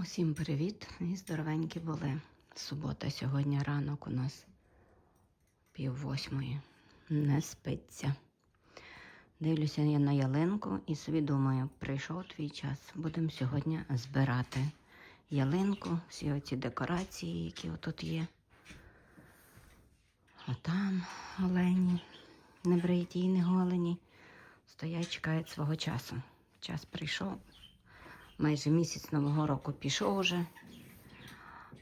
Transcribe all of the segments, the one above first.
Усім привіт і здоровенькі були. Субота сьогодні ранок у нас пів восьмої. Не спиться. Дивлюся я на ялинку і собі думаю, прийшов твій час. Будемо сьогодні збирати ялинку, всі оці декорації, які отут є. А там олені, небриті і не голені, стоять, чекають свого часу. Час прийшов. Майже місяць Нового року пішов уже.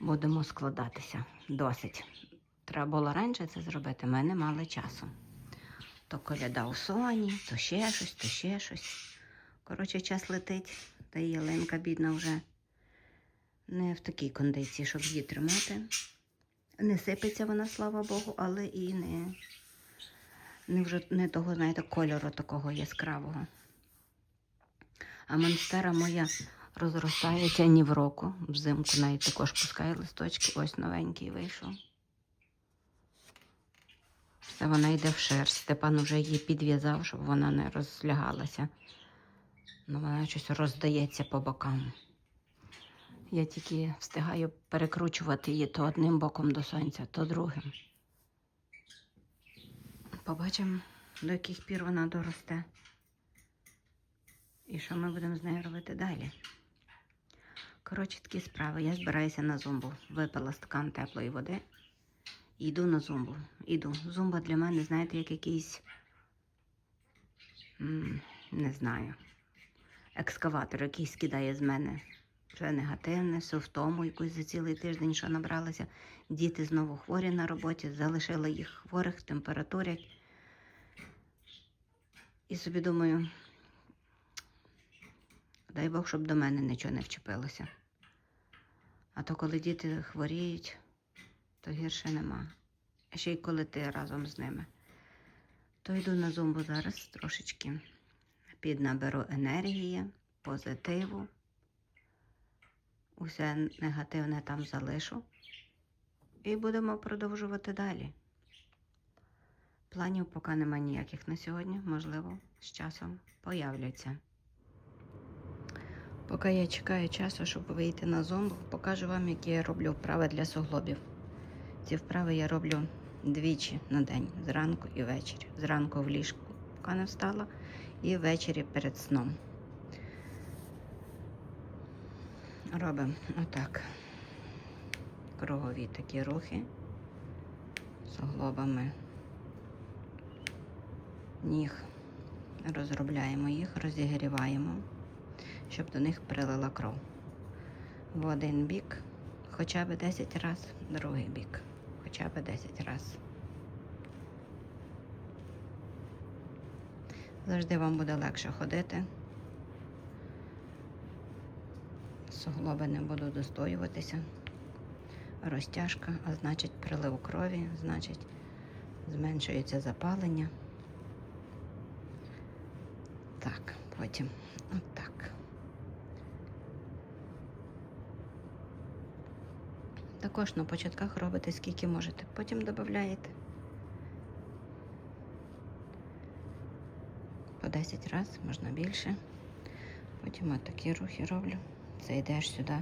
Будемо складатися. Досить. Треба було раніше це зробити, ми не мали часу. То коляда у соні, то ще щось, то ще щось. Коротше, час летить, та й ялинка, бідна, вже не в такій кондиції, щоб її тримати. Не сипеться вона, слава Богу, але і не, не, вже, не того, знаєте, кольору такого яскравого. А монстера моя розростається ні в року. Взимку навіть також пускає листочки. Ось новенький вийшов. Все вона йде в шерсть. Степан вже її підв'язав, щоб вона не розлягалася. Ну, вона щось роздається по бокам. Я тільки встигаю перекручувати її то одним боком до сонця, то другим. Побачимо, до яких пір вона доросте. І що ми будемо з нею робити далі? Коротше, такі справи. Я збираюся на зумбу. Випила стакан теплої води. І йду на зумбу. Іду. Зумба для мене, знаєте, як якийсь. Не знаю. Екскаватор, який скидає з мене вже негативне, все втому якусь за цілий тиждень, що набралася. Діти знову хворі на роботі, залишила їх хворих, температурять. І собі думаю, Дай Бог, щоб до мене нічого не вчепилося. А то коли діти хворіють, то гірше нема. А ще й коли ти разом з ними. То йду на зумбу зараз трошечки. Піднаберу енергії, позитиву. Усе негативне там залишу. І будемо продовжувати далі. Планів поки нема ніяких на сьогодні, можливо, з часом появляться. Поки я чекаю часу, щоб вийти на зомбу, покажу вам, які я роблю вправи для суглобів. Ці вправи я роблю двічі на день, зранку і ввечері. Зранку в ліжку, поки не встала, і ввечері перед сном. Робимо отак. Кругові такі рухи суглобами ніг. Розробляємо їх, розігріваємо щоб до них прилила кров. В один бік хоча б 10 разів, другий бік хоча б 10 разів. Завжди вам буде легше ходити. Суглоби не будуть достоюватися. Розтяжка, а значить прилив крові, значить зменшується запалення. Так, потім отак. Також на початках робите скільки можете, потім додаєте. По 10 разів, можна більше. Потім от такі рухи роблю. Це йдеш сюди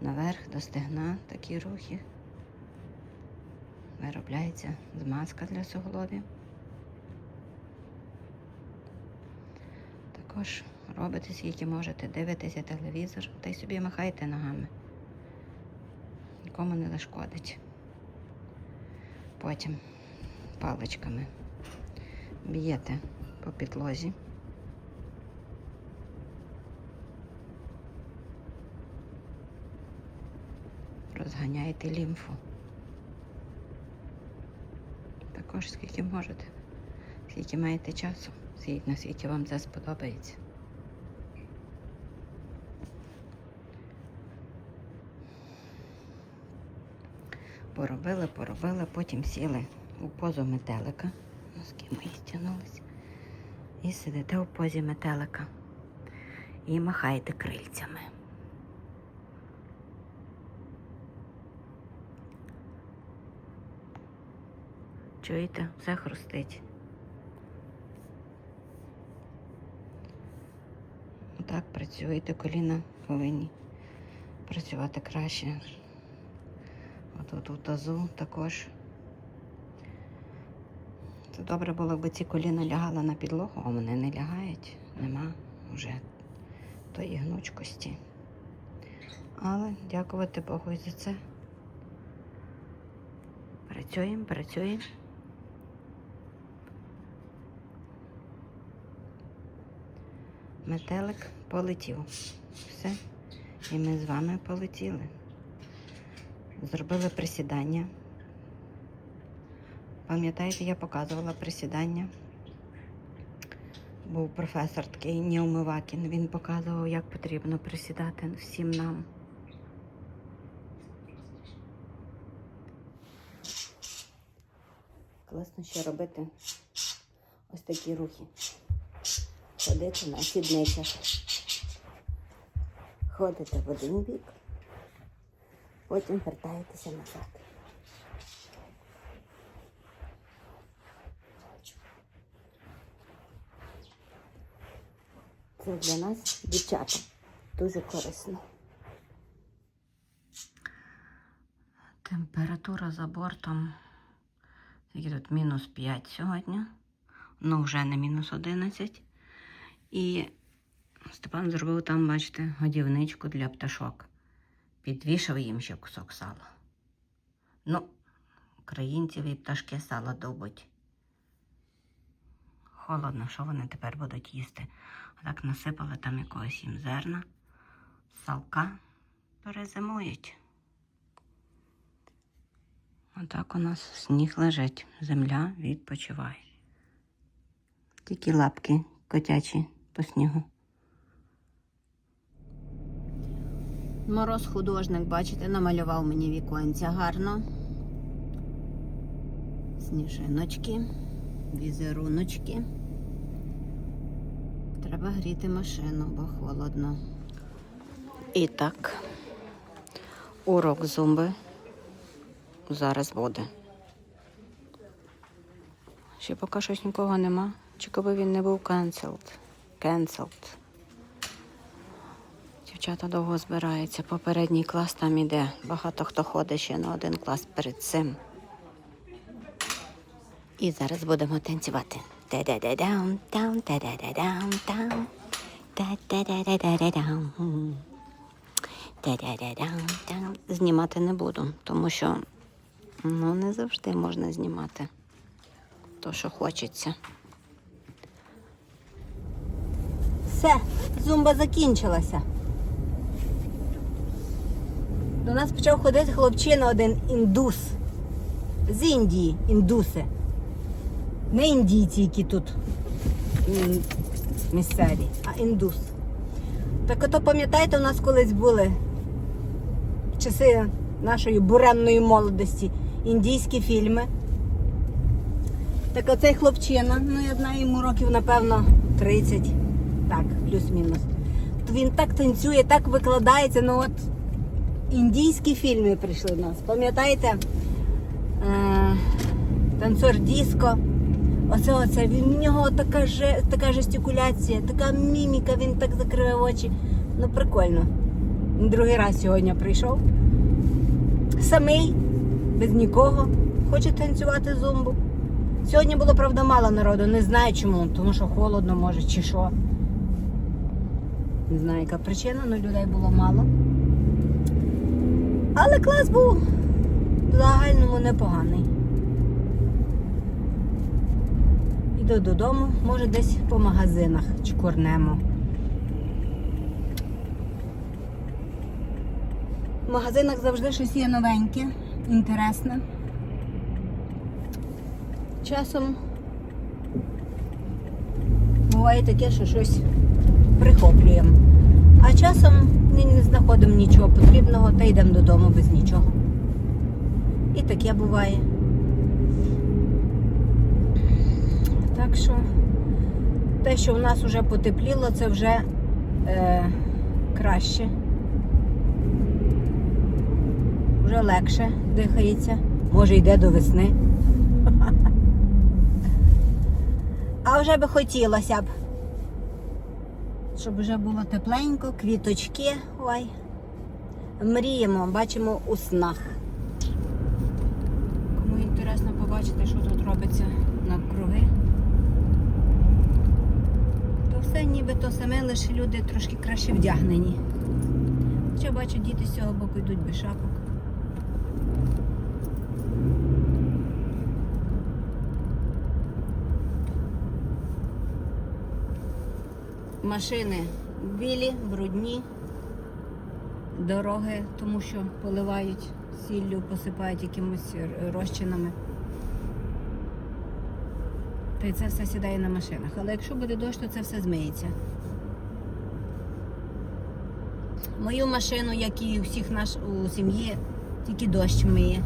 наверх до стегна, такі рухи. Виробляється змазка для суглобів. Також робите скільки можете, дивитеся телевізор та й собі махайте ногами нікому не зашкодить. Потім паличками б'єте по підлозі. Розганяєте лімфу. Також скільки можете, скільки маєте часу, скільки наскільки вам це сподобається. Поробили, поробили, потім сіли у позу метелика. Носки мої стягнулися. І сидите у позі метелика. І махаєте крильцями. Чуєте? Все хрустить. Отак працюєте, коліна повинні працювати краще. Отут у тазу також. Це добре було, якби ці коліна лягали на підлогу, а вони не лягають. Нема вже тої гнучкості. Але дякувати Богу і за це. Працюємо, працюємо. Метелик полетів. Все. І ми з вами полетіли. Зробили присідання. Пам'ятаєте, я показувала присідання. Був професор такий Неумивакін. Він показував, як потрібно присідати всім нам. Класно ще робити ось такі рухи. Ходити на сідницях. Ходите в один бік, потім вертаєтеся назад. Це для нас, дівчата, дуже корисно. Температура за бортом. Скільки тут мінус 5 сьогодні. Ну, вже не мінус 11. І Степан зробив там, бачите, годівничку для пташок. Підвішав їм ще кусок сала. Ну, українців і пташки сало добуть. Холодно, що вони тепер будуть їсти? Так насипали там якогось їм зерна, салка перезимують. Отак у нас сніг лежить, земля відпочиває. Тільки лапки котячі по снігу. Мороз художник, бачите, намалював мені віконця гарно. Сніжиночки, візеруночки. Треба гріти машину, бо холодно. І так, урок зумби зараз буде. Ще поки щось нікого нема. Чи коли він не був cancelled. Cancelled. Дівчата довго збираються. Попередній клас там іде. Багато хто ходить ще на один клас перед цим. І зараз будемо танцювати. Знімати не буду, тому що ну, не завжди можна знімати то, що хочеться. Все, зумба закінчилася. До нас почав ходити хлопчина один індус. З Індії індуси. Не індійці, які тут місцеві, а індус. Так ото пам'ятаєте, у нас колись були часи нашої буремної молодості індійські фільми. Так оцей хлопчина, ну я знаю, йому років, напевно, 30, так, плюс-мінус. Він так танцює, так викладається. Ну от індійські фільми прийшли в нас. Пам'ятаєте? Е, танцор Діско. Оце оце. В нього така, же, така жестикуляція, така міміка, він так закриває очі. Ну, прикольно. Другий раз сьогодні прийшов. Самий, без нікого, хоче танцювати зумбу. Сьогодні було, правда, мало народу. Не знаю чому, тому що холодно, може, чи що. Не знаю, яка причина, але людей було мало. Але клас був в загальному непоганий. Іду додому, може десь по магазинах чкурнемо. В магазинах завжди щось є новеньке, інтересне. Часом буває таке, що щось прихоплюємо. А часом не знаходимо нічого потрібного та йдемо додому без нічого. І таке буває. Так що те, що в нас вже потепліло, це вже е, краще. Вже легше дихається. Може йде до весни. А вже би хотілося б, щоб вже було тепленько, квіточки. Ой. мріємо, бачимо у снах. Кому інтересно побачити, що тут робиться навкруги. То все нібито саме, лише люди трошки краще вдягнені. Хоча бачу, діти з цього боку йдуть без шапок. Машини білі, брудні, дороги, тому що поливають сіллю, посипають якимось розчинами. Та й це все сідає на машинах. Але якщо буде дощ, то це все змиється. Мою машину, як і у всіх наш у сім'ї, тільки дощ миє.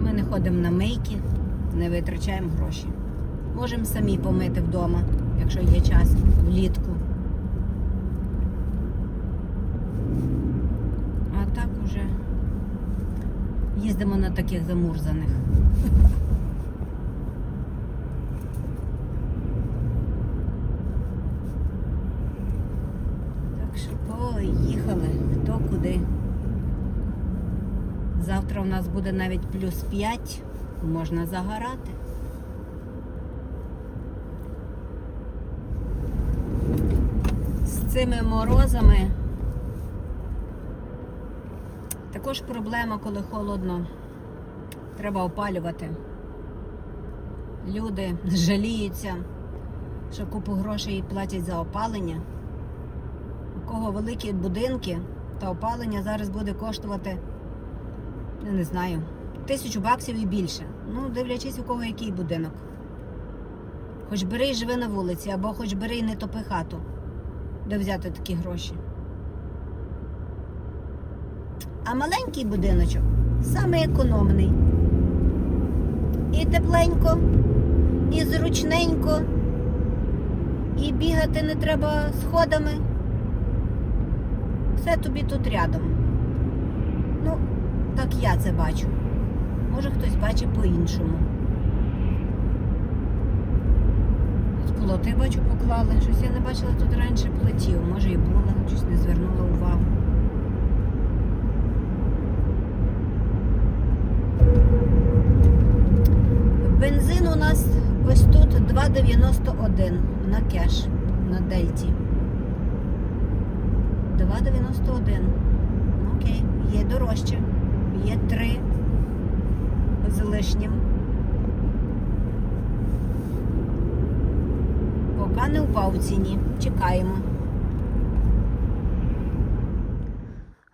Ми не ходимо на мийки, не витрачаємо гроші. Можемо самі помити вдома, якщо є час влітку. А так уже їздимо на таких замурзаних. Так що поїхали, хто куди. Завтра у нас буде навіть плюс 5, можна загорати. З цими морозами також проблема, коли холодно. Треба опалювати. Люди жаліються, що купу грошей платять за опалення. У кого великі будинки, та опалення зараз буде коштувати, я не знаю, тисячу баксів і більше. Ну, дивлячись, у кого який будинок. Хоч бери і живи на вулиці, або хоч бери і не топи хату, де взяти такі гроші. А маленький будиночок саме економний. І тепленько, і зручненько, і бігати не треба сходами. Все тобі тут рядом. Ну, так я це бачу. Може хтось бачить по-іншому. Тут плоти бачу поклали. Щось я не бачила тут раніше плетів. Може і було, щось не звернула увагу. Бензин у нас ось тут 2,91 на кеш на дельті. 2,91. Ну, Окей, є дорожче. Є 3 з лишнім. Поки у ціні. Чекаємо.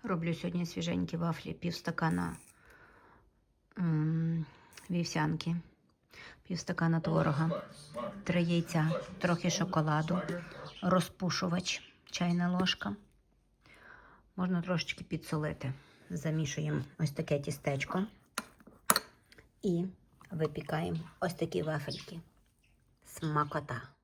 Роблю сьогодні свіженькі вафлі, пів стакана м, вівсянки, пів стакана творога, три яйця, трохи шоколаду, розпушувач, чайна ложка. Можна трошечки підсолити. Замішуємо ось таке тістечко і випікаємо ось такі вафельки. Смакота.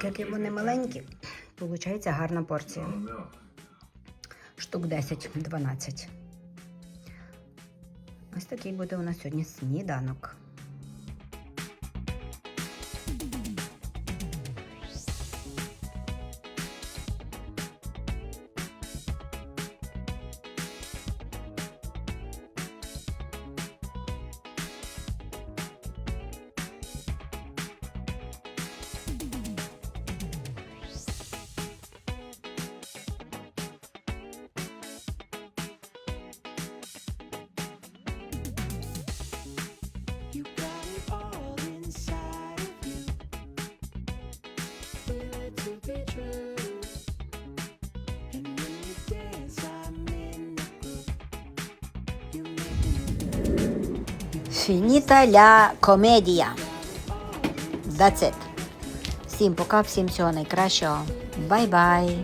Так як вони маленькі, виходить гарна порція. Штук 10-12. Такий буде у нас сьогодні сніданок. Фініта ля комедія. That's it. Всім пока, всім всього найкращого. Бай-бай.